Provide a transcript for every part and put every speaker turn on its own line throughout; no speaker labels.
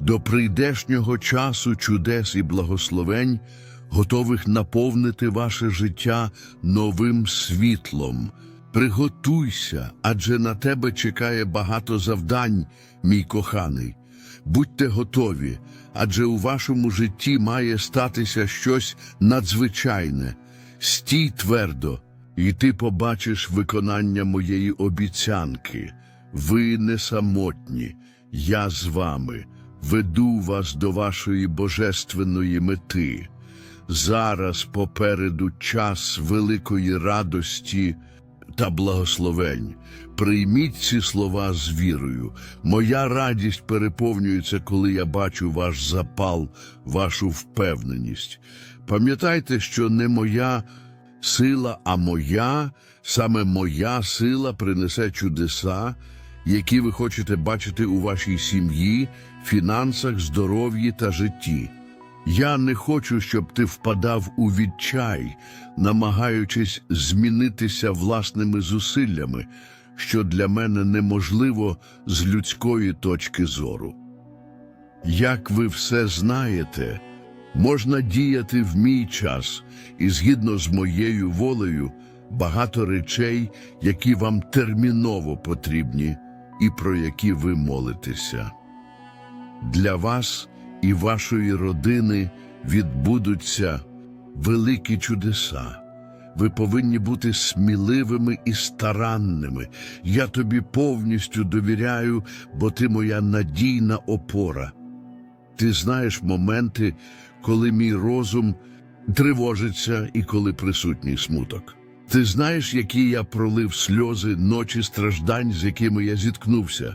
до прийдешнього часу чудес і благословень, готових наповнити ваше життя новим світлом. Приготуйся, адже на тебе чекає багато завдань, мій коханий. Будьте готові, адже у вашому житті має статися щось надзвичайне. Стій твердо, і ти побачиш виконання моєї обіцянки. Ви не самотні, я з вами, веду вас до вашої божественної мети. Зараз попереду час великої радості та благословень. Прийміть ці слова з вірою. Моя радість переповнюється, коли я бачу ваш запал, вашу впевненість. Пам'ятайте, що не моя сила, а моя, саме моя сила принесе чудеса, які ви хочете бачити у вашій сім'ї, фінансах, здоров'ї та житті. Я не хочу, щоб ти впадав у відчай, намагаючись змінитися власними зусиллями, що для мене неможливо з людської точки зору. Як ви все знаєте, можна діяти в мій час і згідно з моєю волею багато речей, які вам терміново потрібні і про які ви молитеся. Для вас і вашої родини відбудуться великі чудеса. Ви повинні бути сміливими і старанними. Я тобі повністю довіряю, бо ти моя надійна опора. Ти знаєш моменти, коли мій розум тривожиться і коли присутній смуток. Ти знаєш, які я пролив сльози, ночі страждань, з якими я зіткнувся.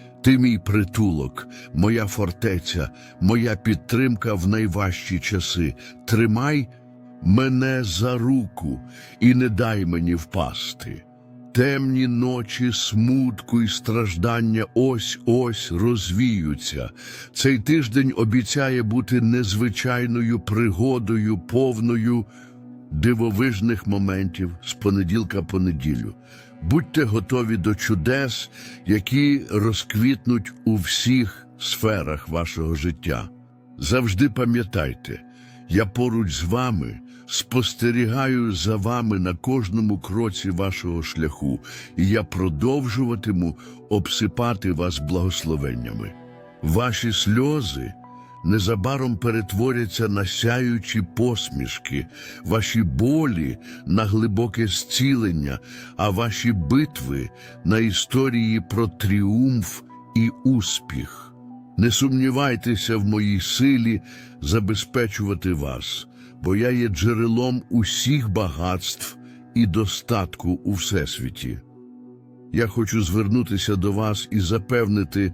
Ти мій притулок, моя фортеця, моя підтримка в найважчі часи. Тримай мене за руку і не дай мені впасти. Темні ночі смутку і страждання ось ось розвіються. Цей тиждень обіцяє бути незвичайною пригодою, повною дивовижних моментів з понеділка по неділю. Будьте готові до чудес, які розквітнуть у всіх сферах вашого життя. Завжди пам'ятайте, я поруч з вами спостерігаю за вами на кожному кроці вашого шляху, і я продовжуватиму обсипати вас благословеннями. Ваші сльози незабаром перетворяться на сяючі посмішки, ваші болі на глибоке зцілення, а ваші битви на історії про тріумф і успіх. Не сумнівайтеся в моїй силі забезпечувати вас, бо я є джерелом усіх багатств і достатку у всесвіті. Я хочу звернутися до вас і запевнити,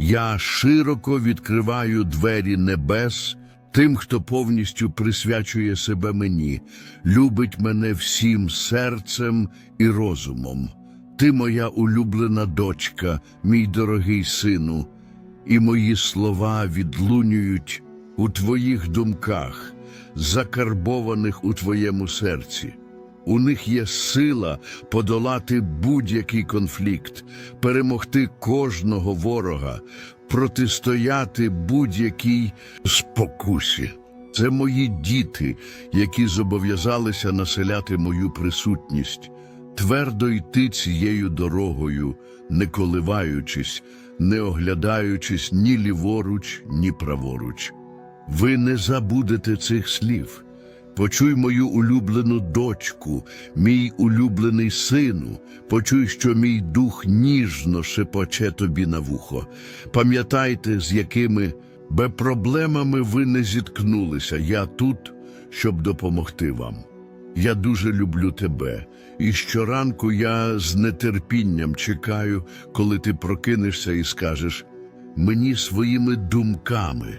Я широко відкриваю двері небес тим, хто повністю присвячує себе мені, любить мене всім серцем і розумом. Ти моя улюблена дочка, мій дорогий сину, і мої слова відлунюють у твоїх думках, закарбованих у твоєму серці. У них є сила подолати будь-який конфлікт, перемогти кожного ворога, протистояти будь-якій спокусі. Це мої діти, які зобов'язалися населяти мою присутність, твердо йти цією дорогою, не коливаючись, не оглядаючись ні ліворуч, ні праворуч. Ви не забудете цих слів. Почуй мою улюблену дочку, мій улюблений сину, почуй, що мій дух ніжно шепоче тобі на вухо. Пам'ятайте, з якими би проблемами ви не зіткнулися. Я тут, щоб допомогти вам. Я дуже люблю тебе, і щоранку я з нетерпінням чекаю, коли ти прокинешся і скажеш мені своїми думками,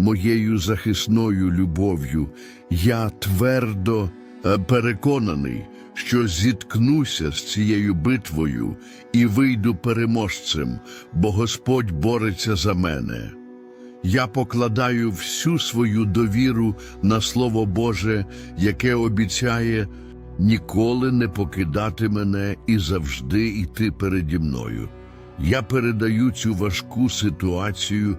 моєю захисною любов'ю. Я твердо е, переконаний, що зіткнуся з цією битвою і вийду переможцем, бо Господь бореться за мене. Я покладаю всю свою довіру на Слово Боже, яке обіцяє ніколи не покидати мене і завжди йти переді мною. Я передаю цю важку ситуацію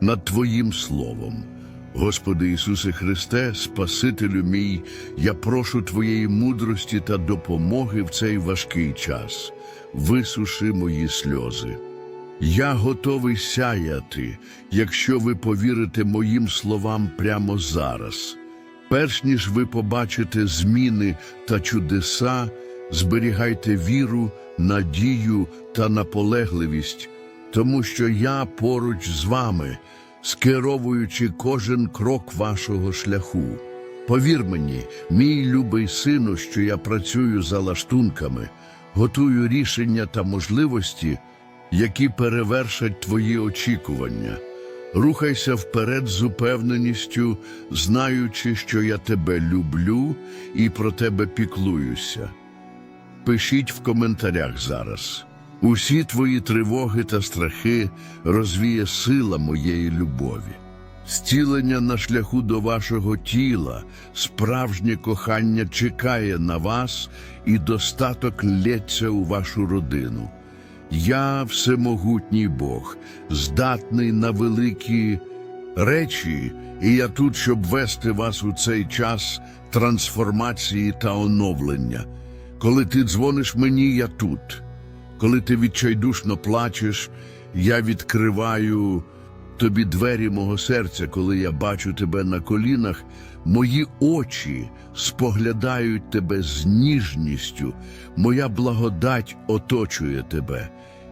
над Твоїм Словом. Господи Ісусе Христе, Спасителю мій, я прошу Твоєї мудрості та допомоги в цей важкий час. Висуши мої сльози. Я готовий сяяти, якщо ви повірите моїм словам прямо зараз. Перш ніж ви побачите зміни та чудеса, зберігайте віру, надію та наполегливість, тому що я поруч з вами, скеровуючи кожен крок вашого шляху. Повір мені, мій любий сину, що я працюю за лаштунками, готую рішення та можливості, які перевершать твої очікування. Рухайся вперед з упевненістю, знаючи, що я тебе люблю і про тебе піклуюся. Пишіть в коментарях зараз. Усі твої тривоги та страхи розвіє сила моєї любові. Зцілення на шляху до вашого тіла, справжнє кохання чекає на вас і достаток лється у вашу родину. Я всемогутній Бог, здатний на великі речі, і я тут, щоб вести вас у цей час трансформації та оновлення. Коли ти дзвониш мені, я тут. Коли ти відчайдушно плачеш, я відкриваю тобі двері мого серця, коли я бачу тебе на колінах, мої очі споглядають тебе з ніжністю, моя благодать оточує тебе.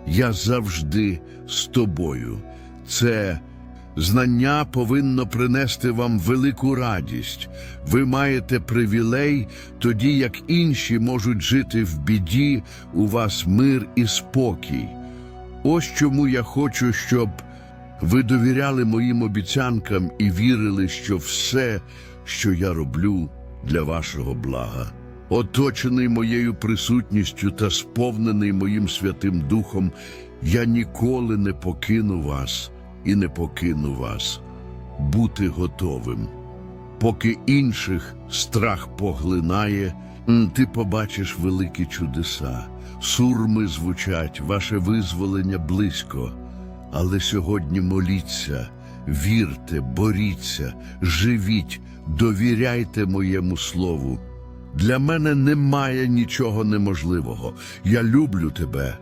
Я завжди з тобою. Це Знання повинно принести вам велику радість. Ви маєте привілей, тоді як інші можуть жити в біді, у вас мир і спокій. Ось чому я хочу, щоб ви довіряли моїм обіцянкам і вірили, що все, що я роблю, для вашого блага. Оточений моєю присутністю та сповнений моїм Святим Духом, я ніколи не покину вас і не покину вас. Бути готовим. Поки інших страх поглинає, ти побачиш великі чудеса. Сурми звучать, ваше визволення близько. Але сьогодні моліться, вірте, боріться, живіть, довіряйте моєму слову. Для мене немає нічого неможливого. Я люблю тебе.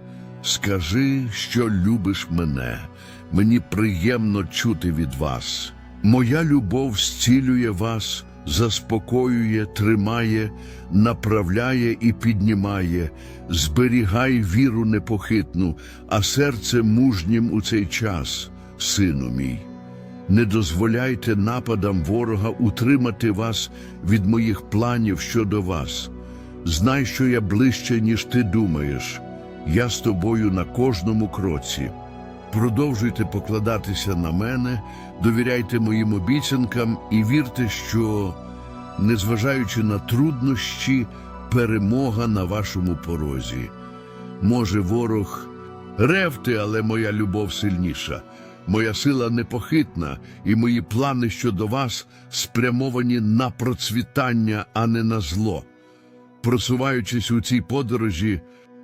Скажи, що любиш мене. Мені приємно чути від вас. Моя любов зцілює вас, заспокоює, тримає, направляє і піднімає. Зберігай віру непохитну, а серце мужнім у цей час, сину мій. Не дозволяйте нападам ворога утримати вас від моїх планів щодо вас. Знай, що я ближче, ніж ти думаєш. Я з тобою на кожному кроці. Продовжуйте покладатися на мене, довіряйте моїм обіцянкам і вірте, що, незважаючи на труднощі, перемога на вашому порозі. Може, ворог ревти, але моя любов сильніша. Моя сила непохитна, і мої плани щодо вас спрямовані на процвітання, а не на зло. Просуваючись у цій подорожі,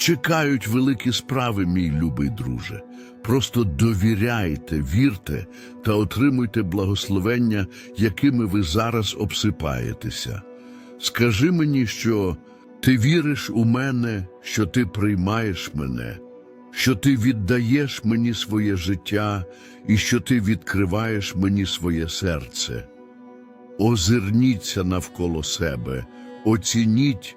чекають великі справи, мій любий друже. Просто довіряйте, вірте та отримуйте благословення, якими ви зараз обсипаєтеся. Скажи мені, що ти віриш у мене, що ти приймаєш мене, що ти віддаєш мені своє життя і що ти відкриваєш мені своє серце. Озирніться навколо себе, оцініть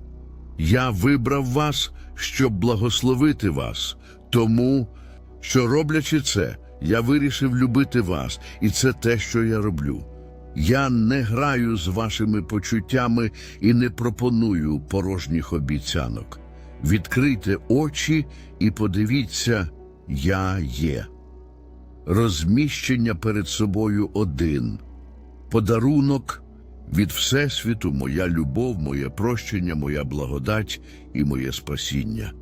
Я вибрав вас, щоб благословити вас, тому, що роблячи це, я вирішив любити вас, і це те, що я роблю. Я не граю з вашими почуттями і не пропоную порожніх обіцянок. Відкрийте очі і подивіться, я є. Розміщення перед собою один. Подарунок від Всесвіту, моя любов, моє прощення, моя благодать і моє спасіння.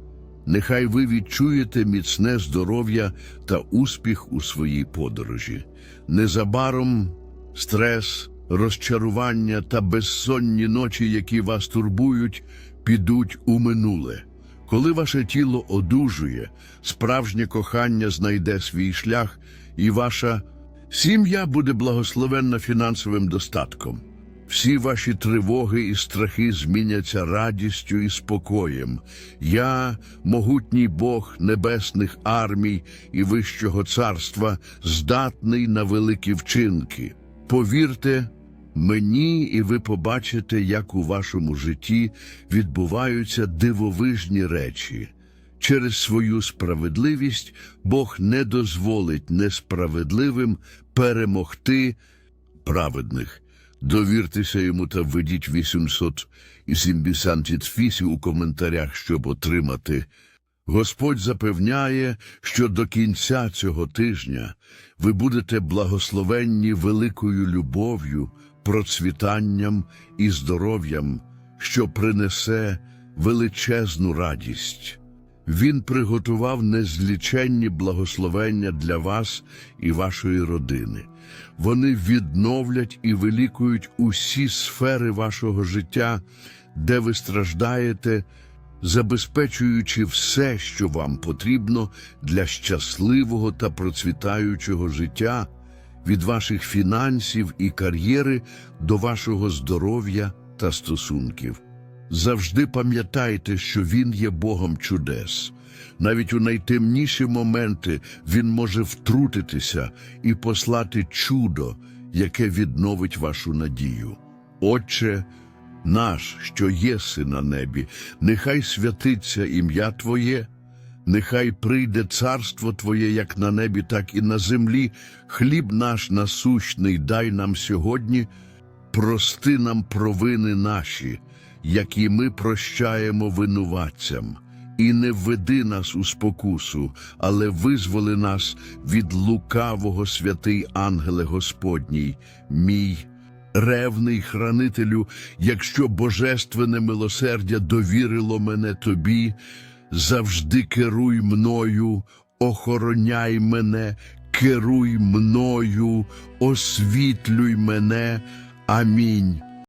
Нехай ви відчуєте міцне здоров'я та успіх у своїй подорожі. Незабаром стрес, розчарування та безсонні ночі, які вас турбують, підуть у минуле. Коли ваше тіло одужує, справжнє кохання знайде свій шлях, і ваша сім'я буде благословенна фінансовим достатком. Всі ваші тривоги і страхи зміняться радістю і спокоєм. Я, могутній Бог небесних армій і Вищого царства, здатний на великі вчинки. Повірте мені, і ви побачите, як у вашому житті відбуваються дивовижні речі. Через свою справедливість Бог не дозволить несправедливим перемогти праведних. Довіртеся йому та введіть 878 у коментарях, щоб отримати Господь запевняє, що до кінця цього тижня ви будете благословенні великою любов'ю, процвітанням і здоров'ям, що принесе величезну радість. Він приготував незліченні благословення для вас і вашої родини. Вони відновлять і вилікують усі сфери вашого життя, де ви страждаєте, забезпечуючи все, що вам потрібно для щасливого та процвітаючого життя, від ваших фінансів і кар'єри до вашого здоров'я та стосунків. Завжди пам'ятайте, що Він є Богом чудес. Навіть у найтемніші моменти Він може втрутитися і послати чудо, яке відновить вашу надію. Отче наш, що єси на небі, нехай святиться ім'я Твоє, нехай прийде царство Твоє як на небі, так і на землі. Хліб наш насущний дай нам сьогодні, прости нам провини наші, які ми прощаємо винуватцям, і не введи нас у спокусу, але визволи нас від лукавого святий ангеле Господній, мій ревний хранителю, якщо божественне милосердя довірило мене тобі, завжди керуй мною, охороняй мене, керуй мною, освітлюй мене. Амінь.